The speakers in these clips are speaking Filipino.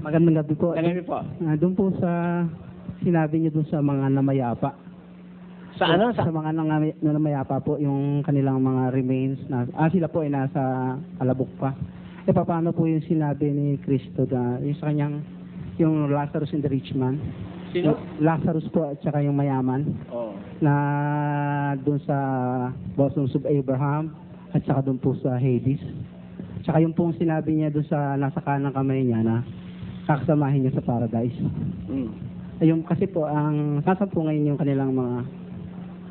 Magandang gabi po. Kagabi po. Ah, doon po sa sinabi niyo doon sa mga namayapa. Sa ano? Sa Sa, mga nangami- na namayapa po yung kanilang mga remains na ah sila po ay nasa alabok pa. E paano po yung sinabi ni Kristo na yung sa kanyang yung Lazarus and the rich man? sino? Yung Lazarus po at saka yung mayaman Oh. na doon sa bosoms of Abraham at saka doon po sa Hades. Tsaka yung pong sinabi niya doon sa nasa kanang kamay niya na kakasamahin niya sa paradise. Mm. Ayun kasi po ang nasan po ngayon yung kanilang mga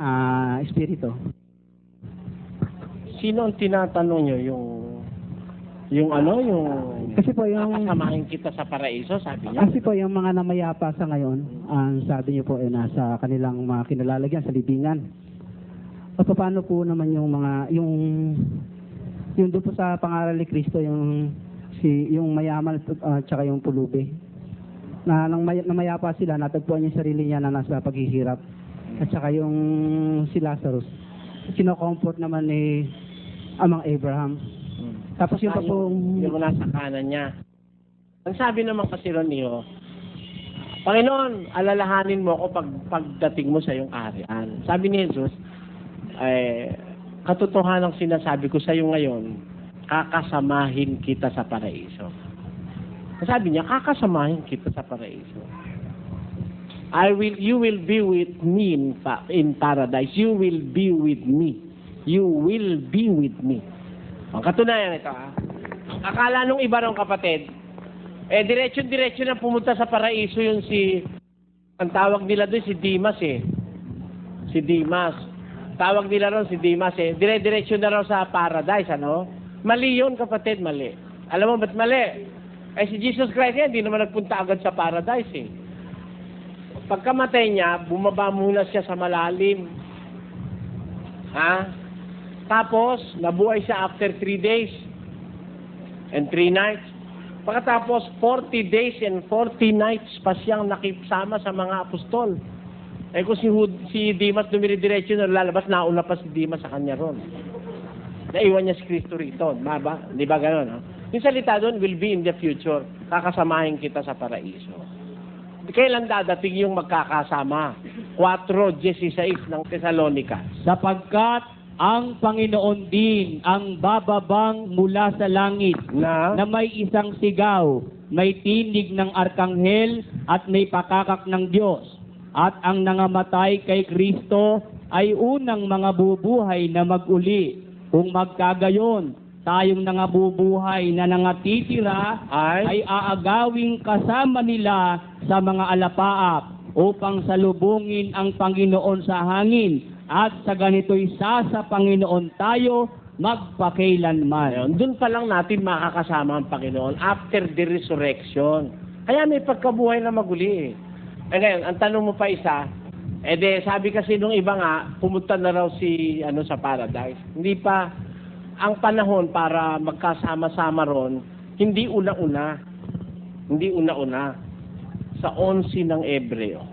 ah espiritu. Sino ang tinatanong nyo? Yung, yung ano, yung... Kasi po yung Kakasamahin kita sa paraiso, sabi niya. kasi po yung mga namayapa sa ngayon, ang sabi niyo po ay nasa kanilang mga kinalalagyan sa libingan. O paano po naman yung mga yung yung doon po sa pangaral ni Kristo yung si yung mayaman at tsaka yung pulubi. Na nang may, namayapa sila, natagpuan yung sarili niya na nasa paghihirap. At saka yung si Lazarus, kino-comfort naman ni Amang Abraham. Mm. Tapos yung pa Ah, pong yung nasa kanan niya. Ang sabi naman kasi ron niyo, Panginoon, alalahanin mo ako pag pagdating mo sa iyong kaharian. Sabi ni Jesus, eh, katotohanan ang sinasabi ko sa iyo ngayon, kakasamahin kita sa paraiso. Sabi niya, kakasamahin kita sa paraiso. I will, you will be with me in, in paradise. You will be with me. You will be with me. Ang katunayan ito, ah. Akala nung iba rong kapatid, eh, diretso-diretso na pumunta sa paraiso yung si, ang tawag nila doon si Dimas eh. Si Dimas. Tawag nila ron si Dimas eh. Dire-diretso na raw sa paradise, ano? Mali yun, kapatid, mali. Alam mo ba't mali? Eh, si Jesus Christ yan, hindi naman nagpunta agad sa paradise eh. Pagkamatay niya, bumaba muna siya sa malalim. Ha? Tapos, nabuhay siya after three days and three nights. Pagkatapos, 40 days and 40 nights pa siyang nakisama sa mga apostol. Eh kung si, Hud, si Dimas dumiridiretso na lalabas, nauna pa si Dimas sa kanya ron. Naiwan niya si Kristo rito. Ba, ba? Di ba gano'n? No? Yung salita doon, will be in the future. Kakasamahin kita sa paraiso. Kailan dadating yung magkakasama? 4.16 ng Thessalonica. sapagkat ang Panginoon din ang bababang mula sa langit Na? na may isang sigaw, may tinig ng arkanghel at may pakakak ng Diyos. At ang nangamatay kay Kristo ay unang mga bubuhay na maguli. Kung magkagayon, tayong nangabubuhay na nangatitira Ay? ay aagawing kasama nila sa mga alapaap upang salubungin ang Panginoon sa hangin at sa ganito'y sa sa Panginoon tayo magpakailanman. Ayun, doon pa lang natin makakasama ang Panginoon after the resurrection. Kaya may pagkabuhay na maguli eh. Eh ngayon, ang tanong mo pa isa, eh de, sabi kasi nung iba nga, pumunta na raw si ano sa paradise. Hindi pa ang panahon para magkasama-sama ron, hindi una-una. Hindi una-una. Sa 11 ng Ebreo.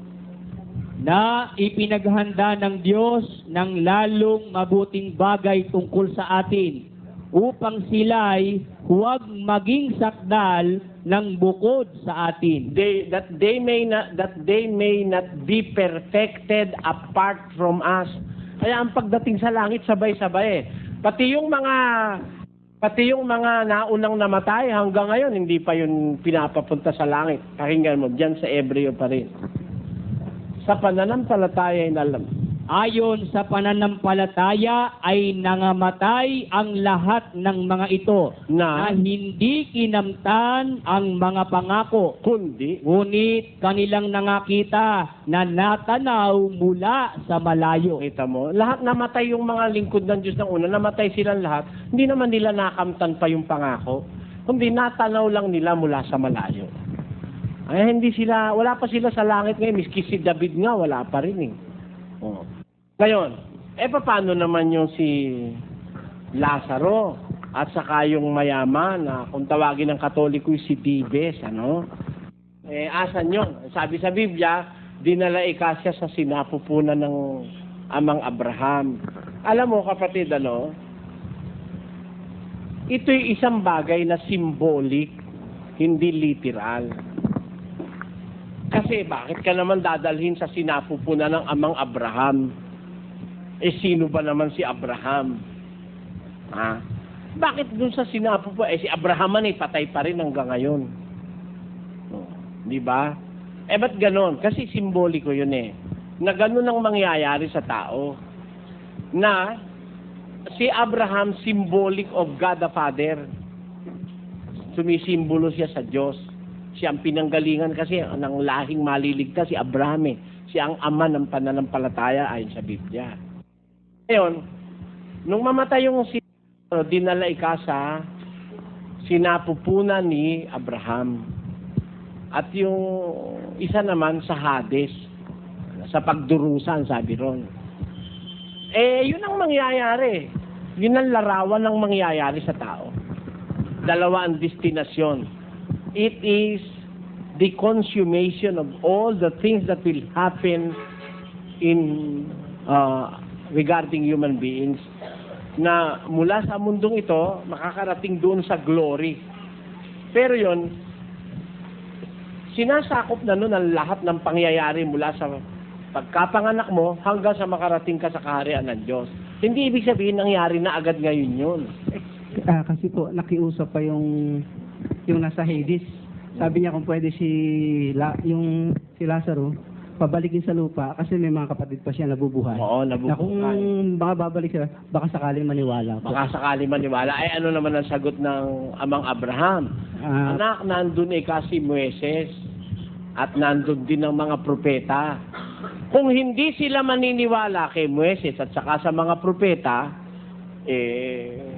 na ipinaghanda ng Diyos ng lalong mabuting bagay tungkol sa atin upang sila'y huwag maging sakdal ng bukod sa atin. they that they may not that they may not be perfected apart from us. Kaya ang pagdating sa langit sabay-sabay eh. Pati yung mga pati yung mga naunang namatay hanggang ngayon hindi pa yun pinapapunta sa langit. Pakinggan mo diyan sa Ebreo pa rin. Sa pananampalataya ay nalam. Ayon sa pananampalataya ay nangamatay ang lahat ng mga ito Na na hindi kinamtan ang mga pangako kundi Ngunit kanilang nangakita na natanaw mula sa malayo. Kita mo, lahat namatay yung mga lingkod ng Diyos ng una, namatay silang lahat. Hindi naman nila nakamtan pa yung pangako, kundi natanaw lang nila mula sa malayo. Ay, hindi sila, wala pa sila sa langit ngayon. Miski si David nga, wala pa rin eh. Ngayon, eh paano naman yung si Lazaro at saka yung mayaman na kung tawagin ng katoliko si Dibes, ano? Eh, asan yun? Sabi sa Biblia, dinala ikasya sa sinapupunan ng amang Abraham. Alam mo, kapatid, ano? Ito'y isang bagay na symbolic hindi literal. Kasi bakit ka naman dadalhin sa sinapupunan ng amang Abraham? Eh sino ba naman si Abraham? Ha? Bakit dun sa sinapupunan? Eh si Abraham man eh, patay pa rin hanggang ngayon. Oh, Di ba? Eh ba't ganon? Kasi simboliko yun eh. Na ganon ang mangyayari sa tao. Na si Abraham symbolic of God the Father. Sumisimbolo siya sa Diyos. Siya ang pinanggalingan kasi ng lahing maliligtas si Abraham eh. Siya ang ama ng pananampalataya ayon sa Biblia. Ngayon, nung mamatay yung si dinala ika sa sinapupunan ni Abraham. At yung isa naman sa Hades, sa pagdurusan, sabi ron. Eh, yun ang mangyayari. Yun ang larawan ng mangyayari sa tao. Dalawa ang destinasyon. It is the consummation of all the things that will happen in uh, regarding human beings na mula sa mundong ito, makakarating doon sa glory. Pero yon sinasakop na nun ang lahat ng pangyayari mula sa pagkapanganak mo hanggang sa makarating ka sa kaharian ng Diyos. Hindi ibig sabihin nangyari na agad ngayon yun. Ah, kasi po, nakiusap pa yung, yung nasa Hades. Sabi niya kung pwede si, La, yung, si Lazaro, pabalikin sa lupa kasi may mga kapatid pa siya nabubuhay. Oo, Na kung nabubuhay. baka babalik sila, baka sakaling maniwala po. Baka sakali maniwala, ay ano naman ang sagot ng amang Abraham? Ah, Anak, nandun ika si Moises at nandun din ang mga propeta. Kung hindi sila maniniwala kay Moises at saka sa mga propeta, eh,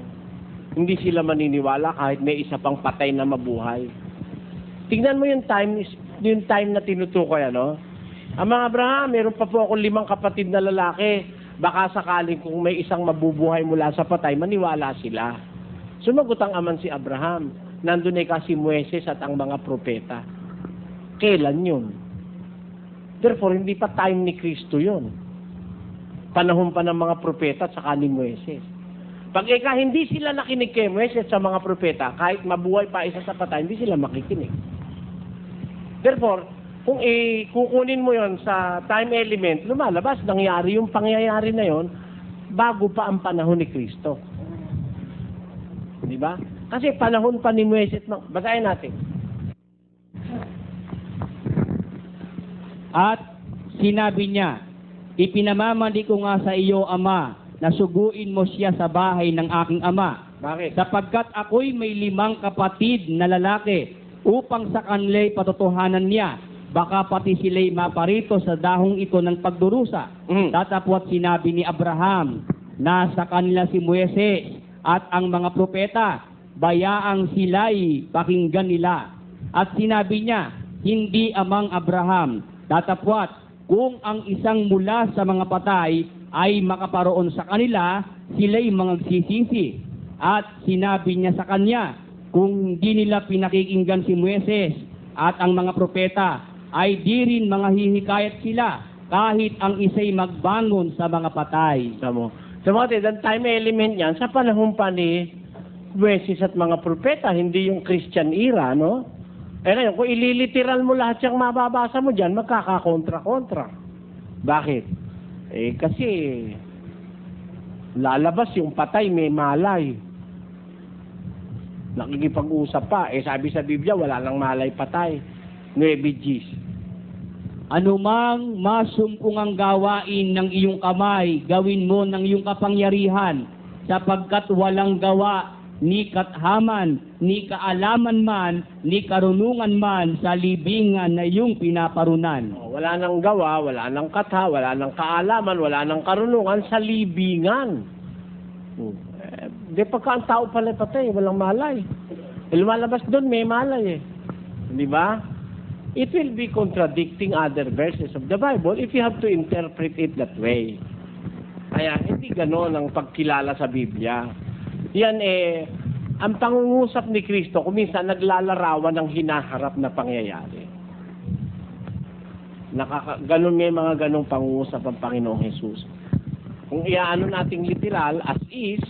hindi sila maniniwala kahit may isa pang patay na mabuhay. Tingnan mo yung time, yung time na tinutukoy, ano? Ang mga Abraham, meron pa po akong limang kapatid na lalaki. Baka sakaling kung may isang mabubuhay mula sa patay, maniwala sila. Sumagot ang aman si Abraham. Nandun ay kasi Moises at ang mga propeta. Kailan yun? Therefore, hindi pa time ni Kristo yun. Panahon pa ng mga propeta at saka ni Moises. Pag ika hindi sila nakinig kay Moises sa mga propeta, kahit mabuhay pa isa sa patay, hindi sila makikinig. Therefore, kung ikukunin mo yon sa time element, lumalabas, nangyari yung pangyayari na yon bago pa ang panahon ni Kristo. Di ba? Kasi panahon pa ni Moises, basahin natin. At sinabi niya, Ipinamamali ko nga sa iyo, Ama, na suguin mo siya sa bahay ng aking ama, Bakit? sapagkat ako'y may limang kapatid na lalaki, upang sa kanila'y patotohanan niya, baka pati sila'y maparito sa dahong ito ng pagdurusa. Mm. Tatapwat sinabi ni Abraham na sa kanila si Moises at ang mga propeta, bayaang sila'y pakinggan nila. At sinabi niya, hindi amang Abraham, tatapwat kung ang isang mula sa mga patay ay makaparoon sa kanila, sila'y magsisisi. At sinabi niya sa kanya, kung hindi nila pinakikinggan si Moises at ang mga propeta, ay di rin mga hihikayat sila kahit ang isa'y magbangon sa mga patay. Sa mo. Sa mga ang time element yan, sa panahon pa ni Moises at mga propeta, hindi yung Christian era, no? Eh ngayon, kung ililiteral mo lahat yung mababasa mo dyan, magkakakontra-kontra. Bakit? Eh kasi lalabas yung patay may malay. Nakikipag-usap pa. Eh sabi sa Biblia, wala nang malay patay. Nueve Gs. Anumang masumpungang gawain ng iyong kamay, gawin mo ng iyong kapangyarihan, sapagkat walang gawa ni kathaman, ni kaalaman man, ni karunungan man sa libingan na iyong pinaparunan. Oh, Wala nang gawa, wala nang katha, wala nang kaalaman, wala nang karunungan sa libingan. Hmm. Eh, pagka ang tao pala patay, walang malay. Eh, lumalabas doon, may malay eh. Di ba? It will be contradicting other verses of the Bible if you have to interpret it that way. Kaya hindi ganon ang pagkilala sa Biblia. Yan eh, ang pangungusap ni Kristo, kuminsan naglalarawan ng hinaharap na pangyayari. Nakaka, ganun may mga ganong pangungusap ang Panginoong Jesus. Kung iaano nating literal, as is,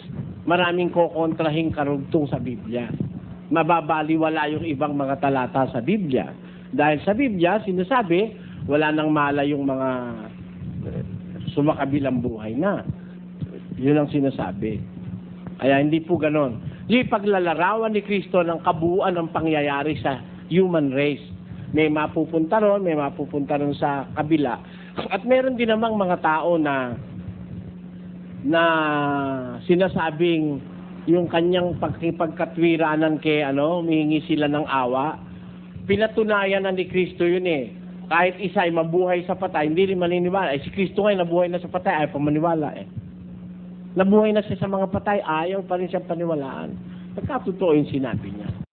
maraming kokontrahing karugtong sa Biblia. mababaliwala yung ibang mga talata sa Biblia. Dahil sa Biblia, sinasabi, wala nang mala yung mga sumakabilang buhay na. Yun ang sinasabi. Kaya hindi po ganon. Yung paglalarawan ni Kristo ng kabuuan ng pangyayari sa human race. May mapupunta ron, may mapupunta ron sa kabila. At meron din namang mga tao na na sinasabing yung kanyang pagkipagkatwiranan kay ano, humingi sila ng awa. Pinatunayan na ni Kristo yun eh. Kahit isa ay mabuhay sa patay, hindi rin maniniwala. Eh, si Kristo ngayon nabuhay na sa patay, ayaw pa maniwala eh. Nabuhay na siya sa mga patay, ayaw pa rin siya paniwalaan. Pagkatotoo yung sinabi niya.